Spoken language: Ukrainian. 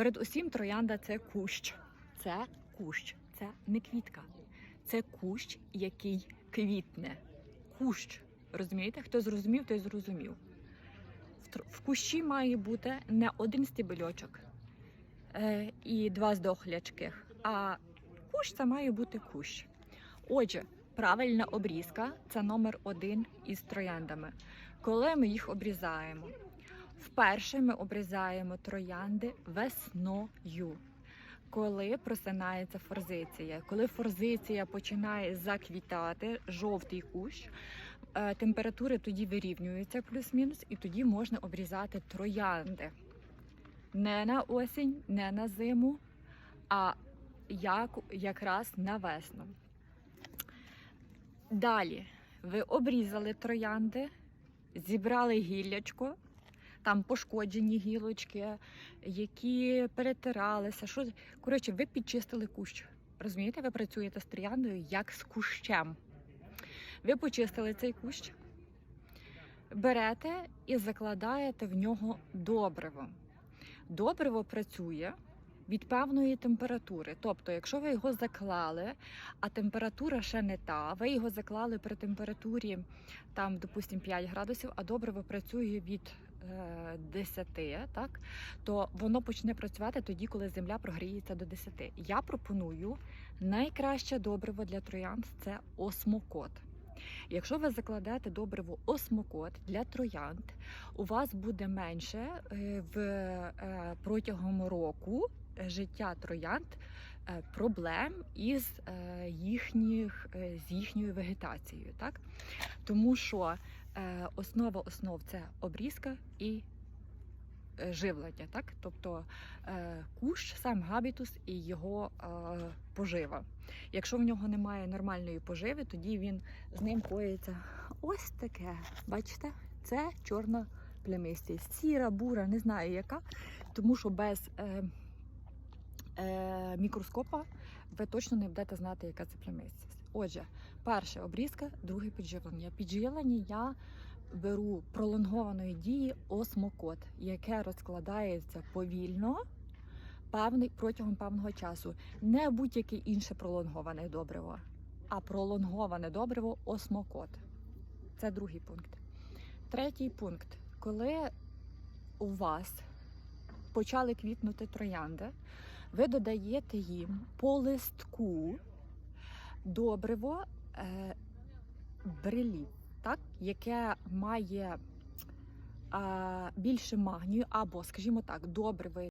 Перед усім троянда це кущ. Це кущ, це не квітка. Це кущ, який квітне. Кущ. Розумієте? Хто зрозумів, той зрозумів. В кущі має бути не один стебельочок е, і два здохлячких, а кущ це має бути кущ. Отже, правильна обрізка це номер один із трояндами. Коли ми їх обрізаємо? Вперше ми обрізаємо троянди весною. Коли просинається форзиція, коли форзиція починає заквітати, жовтий кущ, е, температури тоді вирівнюються плюс-мінус, і тоді можна обрізати троянди. Не на осінь, не на зиму, а як, якраз на весну. Далі ви обрізали троянди, зібрали гіллячко, там пошкоджені гілочки, які перетиралися. Що... Коротше, ви підчистили кущ. Розумієте, ви працюєте з трояндою як з кущем. Ви почистили цей кущ, берете і закладаєте в нього добриво. Добриво працює від певної температури. Тобто, якщо ви його заклали, а температура ще не та, ви його заклали при температурі там, допустимо, 5 градусів, а добриво працює від 10, так, то воно почне працювати тоді, коли земля прогріється до 10. Я пропоную найкраще добриво для троянд це осмокот. Якщо ви закладете добриво осмокот для троянд, у вас буде менше е, в е, протягом року е, життя троянд е, проблем із е, їхніх е, з їхньою вегетацією, так тому що е, основа основ це обрізка і е, живлення, так тобто е, кущ, сам габітус і його е, пожива. Якщо в нього немає нормальної поживи, тоді він з ним коїться ось таке. Бачите, це чорна плямистість. Сіра, бура, не знаю яка, тому що без е, е, мікроскопа ви точно не будете знати, яка це плямистість. Отже, перше обрізка, друге підживлення. Підживлення я беру пролонгованої дії осмокот, яке розкладається повільно певний, протягом певного часу. Не будь-яке інше пролонговане добриво, а пролонговане добриво осмокот. Це другий пункт. Третій пункт. Коли у вас почали квітнути троянди, ви додаєте їм по листку добриво е, брелі, так, яке має е, більше магнію, або, скажімо так, добриво,